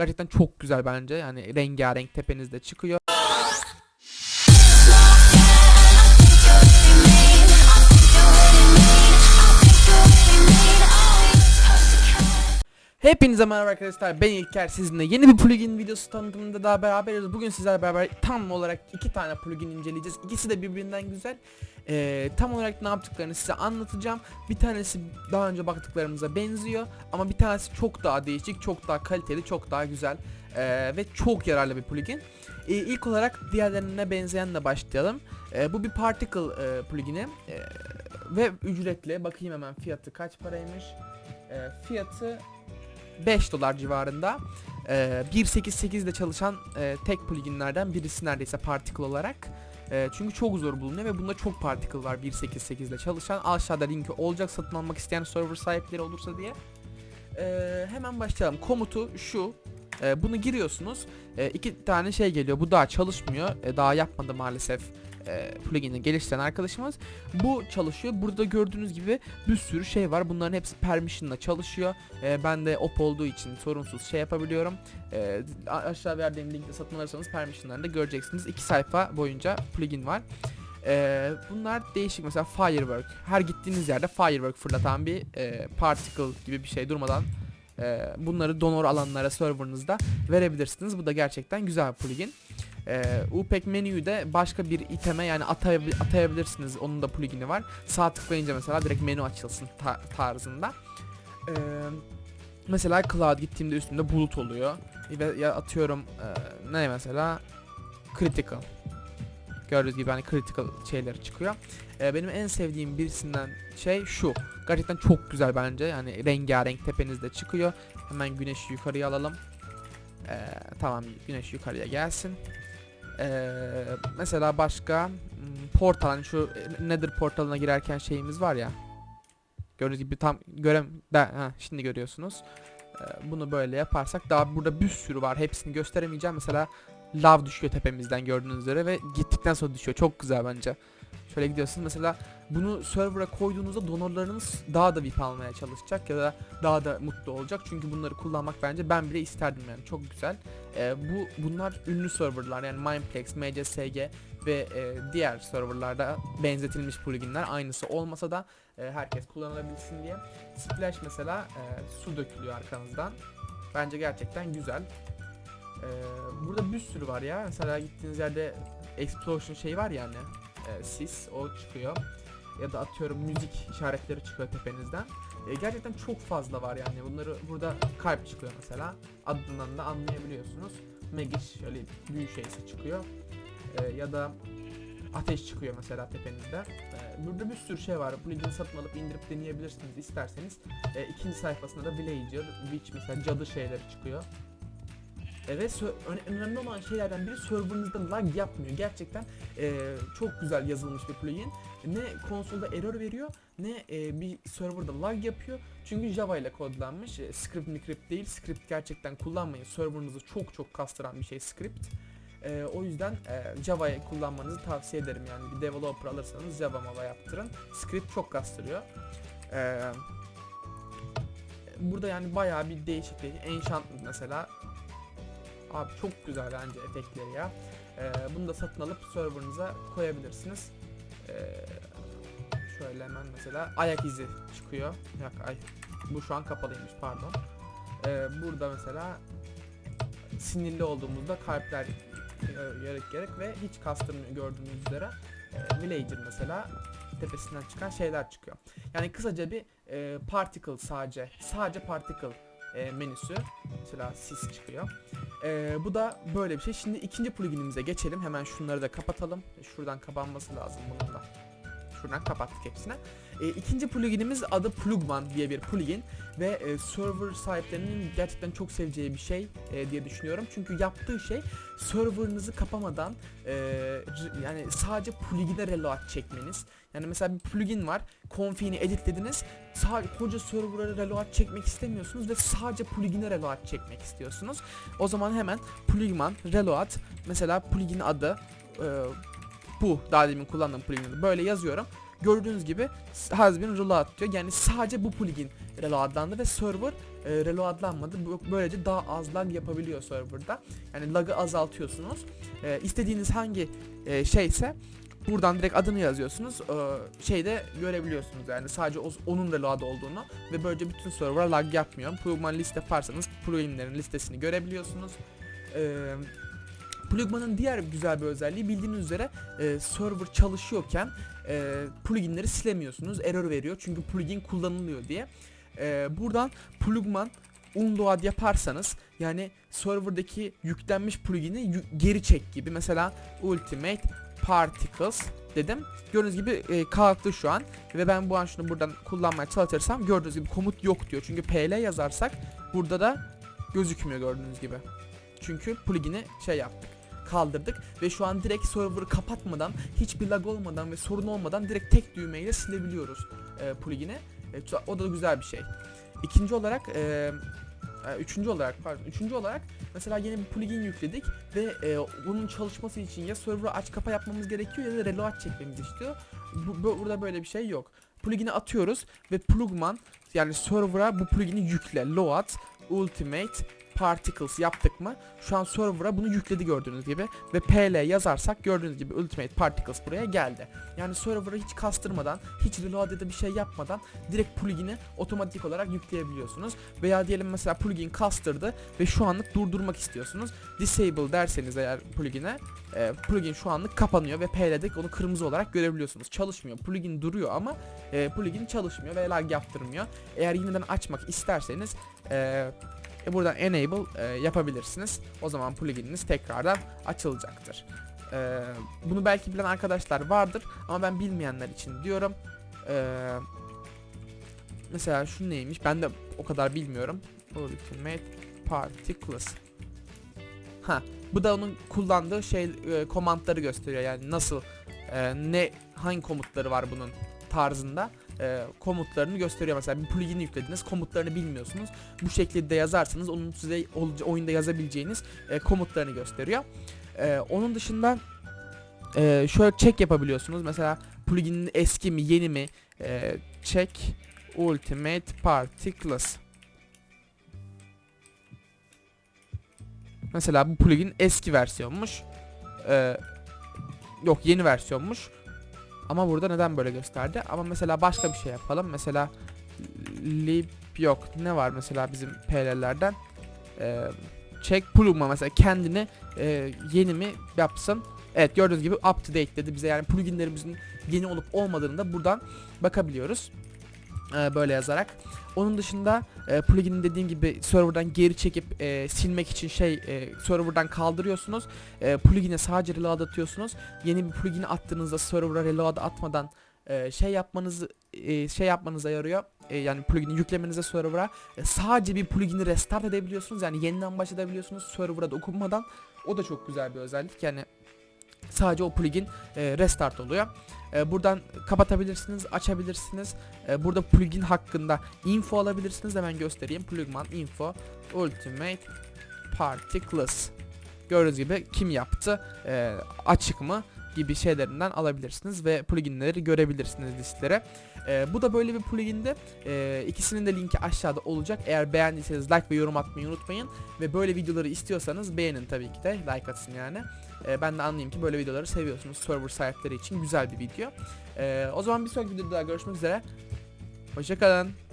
Gerçekten çok güzel bence. Yani rengarenk tepenizde çıkıyor. Hepinize merhaba arkadaşlar ben İlker sizinle yeni bir plugin videosu tanıtımında daha beraberiz. Bugün sizlerle beraber tam olarak iki tane plugin inceleyeceğiz. İkisi de birbirinden güzel. Ee, tam olarak ne yaptıklarını size anlatacağım. Bir tanesi daha önce baktıklarımıza benziyor ama bir tanesi çok daha değişik, çok daha kaliteli, çok daha güzel ee, ve çok yararlı bir plugin. Ee, ilk olarak diğerlerine benzeyenle başlayalım. Ee, bu bir particle e, plugini Ee, ve ücretli. Bakayım hemen fiyatı kaç paraymış. Ee, fiyatı 5 dolar civarında. Ee, 1.8.8 ile çalışan e, tek pluginlerden birisi neredeyse particle olarak. E, çünkü çok zor bulunuyor ve bunda çok particle var 1.8.8 ile çalışan. Aşağıda linki olacak satın almak isteyen server sahipleri olursa diye. E, hemen başlayalım. Komutu şu. E, bunu giriyorsunuz. E, iki tane şey geliyor. Bu daha çalışmıyor. E, daha yapmadı maalesef e, plugin'i geliştiren arkadaşımız. Bu çalışıyor. Burada gördüğünüz gibi bir sürü şey var. Bunların hepsi permission'la çalışıyor. E, ben de op olduğu için sorunsuz şey yapabiliyorum. E, aşağı verdiğim linkte satın alırsanız permission'larını da göreceksiniz. İki sayfa boyunca plugin var. E, bunlar değişik mesela firework. Her gittiğiniz yerde firework fırlatan bir e, particle gibi bir şey durmadan e, bunları donor alanlara serverınızda verebilirsiniz. Bu da gerçekten güzel bir plugin. Ee, UPEC menüyü de başka bir iteme yani atayabil- atayabilirsiniz. Onun da plugin'i var. Sağ tıklayınca mesela direkt menü açılsın ta- tarzında. Ee, mesela cloud gittiğimde üstümde bulut oluyor. Ve ya atıyorum e, ne mesela critical. Gördüğünüz gibi hani critical şeyleri çıkıyor. Ee, benim en sevdiğim birisinden şey şu. Gerçekten çok güzel bence. Yani rengarenk tepenizde çıkıyor. Hemen güneşi yukarıya alalım. Ee, tamam güneş yukarıya gelsin. Ee, mesela başka hmm, portal hani şu Nether portalına girerken şeyimiz var ya. Gördüğünüz gibi tam görem de ha, şimdi görüyorsunuz. Ee, bunu böyle yaparsak daha burada bir sürü var. Hepsini gösteremeyeceğim. Mesela lav düşüyor tepemizden gördüğünüz üzere ve gittikten sonra düşüyor. Çok güzel bence. Şöyle gidiyorsunuz mesela bunu server'a koyduğunuzda donorlarınız daha da VIP almaya çalışacak ya da daha da mutlu olacak. Çünkü bunları kullanmak bence ben bile isterdim yani çok güzel. Ee, bu bunlar ünlü serverlar yani Mineplex, MCSG ve e, diğer serverlarda benzetilmiş pluginler aynısı olmasa da e, herkes kullanabilsin diye. Splash mesela e, su dökülüyor arkanızdan. Bence gerçekten güzel. Ee, burada bir sürü var ya. Mesela gittiğiniz yerde explosion şey var yani. E, sis o çıkıyor. Ya da atıyorum müzik işaretleri çıkıyor tepenizden. E, gerçekten çok fazla var yani. Bunları burada kalp çıkıyor mesela. Adından da anlayabiliyorsunuz. Magish şöyle büyük şeysi çıkıyor. E, ya da ateş çıkıyor mesela tepenizde. E, burada bir sürü şey var. Plugin satın alıp indirip deneyebilirsiniz isterseniz. E, ikinci sayfasında da Villager, Witch mesela cadı şeyleri çıkıyor. Ve önemli olan şeylerden biri serverınızda lag yapmıyor. Gerçekten e, çok güzel yazılmış bir plugin. Ne konsolda error veriyor ne e, bir serverda lag yapıyor. Çünkü Java ile kodlanmış. E, script micript değil. Script gerçekten kullanmayın. Serverınızı çok çok kastıran bir şey script. E, o yüzden e, Java'yı kullanmanızı tavsiye ederim yani bir developer alırsanız Java Mava yaptırın. Script çok kastırıyor. E, burada yani bayağı bir değişiklik. Enchantment mesela Abi çok güzel bence efektleri ya. Ee, bunu da satın alıp serverınıza koyabilirsiniz. Ee, şöyle hemen mesela ayak izi çıkıyor. Yok ay bu şu an kapalıymış pardon. Ee, burada mesela sinirli olduğumuzda kalpler e, gerek gerek ve hiç kastırmıyor gördüğünüz üzere. Ee, Villager mesela tepesinden çıkan şeyler çıkıyor. Yani kısaca bir e, particle sadece sadece particle e, menüsü. Mesela sis çıkıyor. Ee, bu da böyle bir şey. Şimdi ikinci pluginimize geçelim. Hemen şunları da kapatalım. Şuradan kapanması lazım bunun da. Şuradan kapattık hepsine. Ee, ikinci pluginimiz adı Plugman diye bir plugin ve e, server sahiplerinin gerçekten çok seveceği bir şey e, diye düşünüyorum. Çünkü yaptığı şey serverınızı kapamadan e, yani sadece plugin'e reload çekmeniz. Yani mesela bir plugin var. Config'ini editlediniz. Sadece koca server'a reload çekmek istemiyorsunuz ve sadece plugin'e reload çekmek istiyorsunuz. O zaman hemen plugman reload mesela plugin adı e, bu daha demin kullandığım plugin adı böyle yazıyorum. Gördüğünüz gibi has been reload diyor. Yani sadece bu plugin reloadlandı ve server e, reloadlanmadı. Böylece daha az lag yapabiliyor serverda. Yani lagı azaltıyorsunuz. E, istediğiniz hangi e, şeyse buradan direkt adını yazıyorsunuz. E, şeyde görebiliyorsunuz yani sadece onun reload olduğunu ve böylece bütün server lag yapmıyor. Plugman liste yaparsanız pluginlerin listesini görebiliyorsunuz. E, Plugman'ın diğer güzel bir özelliği bildiğiniz üzere e, server çalışıyorken e, pluginleri silemiyorsunuz. Error veriyor çünkü plugin kullanılıyor diye. E, buradan plugman unload yaparsanız yani serverdaki yüklenmiş plugin'i geri çek gibi mesela ultimate particles dedim. Gördüğünüz gibi e, kalktı şu an ve ben bu an şunu buradan kullanmaya çalışırsam gördüğünüz gibi komut yok diyor. Çünkü pl yazarsak burada da gözükmüyor gördüğünüz gibi. Çünkü plugin'i şey yaptık kaldırdık ve şu an direkt server'ı kapatmadan hiçbir lag olmadan ve sorun olmadan direkt tek düğmeyle silebiliyoruz e, plugin'i. E, o da güzel bir şey. İkinci olarak e, e, üçüncü olarak pardon üçüncü olarak mesela yeni bir plugin yükledik ve e, bunun çalışması için ya server'ı aç kapa yapmamız gerekiyor ya da reload çekmemiz istiyor. Bu, bu- burada böyle bir şey yok. Plugin'i atıyoruz ve plugman yani server'a bu plugin'i yükle. Load, ultimate, particles yaptık mı şu an server'a bunu yükledi gördüğünüz gibi ve pl yazarsak gördüğünüz gibi ultimate particles buraya geldi. Yani server'ı hiç kastırmadan, hiç reload ya bir şey yapmadan direkt plugin'i otomatik olarak yükleyebiliyorsunuz. Veya diyelim mesela plugin kastırdı ve şu anlık durdurmak istiyorsunuz. Disable derseniz eğer plugin'e e, plugin şu anlık kapanıyor ve pl'de onu kırmızı olarak görebiliyorsunuz. Çalışmıyor. Plugin duruyor ama e, plugin çalışmıyor ve lag yaptırmıyor. Eğer yeniden açmak isterseniz e, e, buradan enable e, yapabilirsiniz. O zaman plugininiz tekrardan açılacaktır. E, bunu belki bilen arkadaşlar vardır ama ben bilmeyenler için diyorum. E, mesela şu neymiş? Ben de o kadar bilmiyorum. Ultimate Particles. Ha, bu da onun kullandığı şey e, komandları gösteriyor. Yani nasıl e, ne hangi komutları var bunun tarzında e, komutlarını gösteriyor. Mesela bir plugin yüklediniz, komutlarını bilmiyorsunuz. Bu şekilde yazarsanız onun size oyunda yazabileceğiniz e, komutlarını gösteriyor. E, onun dışında e, şöyle check yapabiliyorsunuz. Mesela pluginin eski mi, yeni mi? E, check Ultimate Particles. Mesela bu plugin eski versiyonmuş. E, yok yeni versiyonmuş. Ama burada neden böyle gösterdi? Ama mesela başka bir şey yapalım. Mesela lib yok. Ne var mesela bizim PL'lerden? Ee, check plugma mesela kendini e, yeni mi yapsın? Evet gördüğünüz gibi up to date dedi bize yani pluginlerimizin yeni olup olmadığını da buradan bakabiliyoruz. Ee, böyle yazarak. Onun dışında e, plugin'i dediğim gibi serverdan geri çekip e, silmek için şey e, serverdan kaldırıyorsunuz. E, plugin'e sadece reload atıyorsunuz. Yeni bir plugin'i attığınızda server'a reload atmadan e, şey yapmanız e, şey yapmanıza yarıyor. E, yani plugin'i yüklemenize server'a e, sadece bir plugin'i restart edebiliyorsunuz. Yani yeniden başlatabiliyorsunuz server'a dokunmadan. O da çok güzel bir özellik. Yani sadece o plugin e, restart oluyor. E, buradan kapatabilirsiniz, açabilirsiniz. E, burada plugin hakkında info alabilirsiniz. Hemen göstereyim. Plugman info ultimate particles. Gördüğünüz gibi kim yaptı, e, açık mı gibi şeylerinden alabilirsiniz ve pluginleri görebilirsiniz listelere. E, bu da böyle bir pluginde. E, ikisinin de linki aşağıda olacak. Eğer beğendiyseniz like ve yorum atmayı unutmayın. Ve böyle videoları istiyorsanız beğenin tabii ki de. Like atsın yani. E, ben de anlayayım ki böyle videoları seviyorsunuz. Server sahipleri için güzel bir video. E, o zaman bir sonraki videoda görüşmek üzere. Hoşçakalın.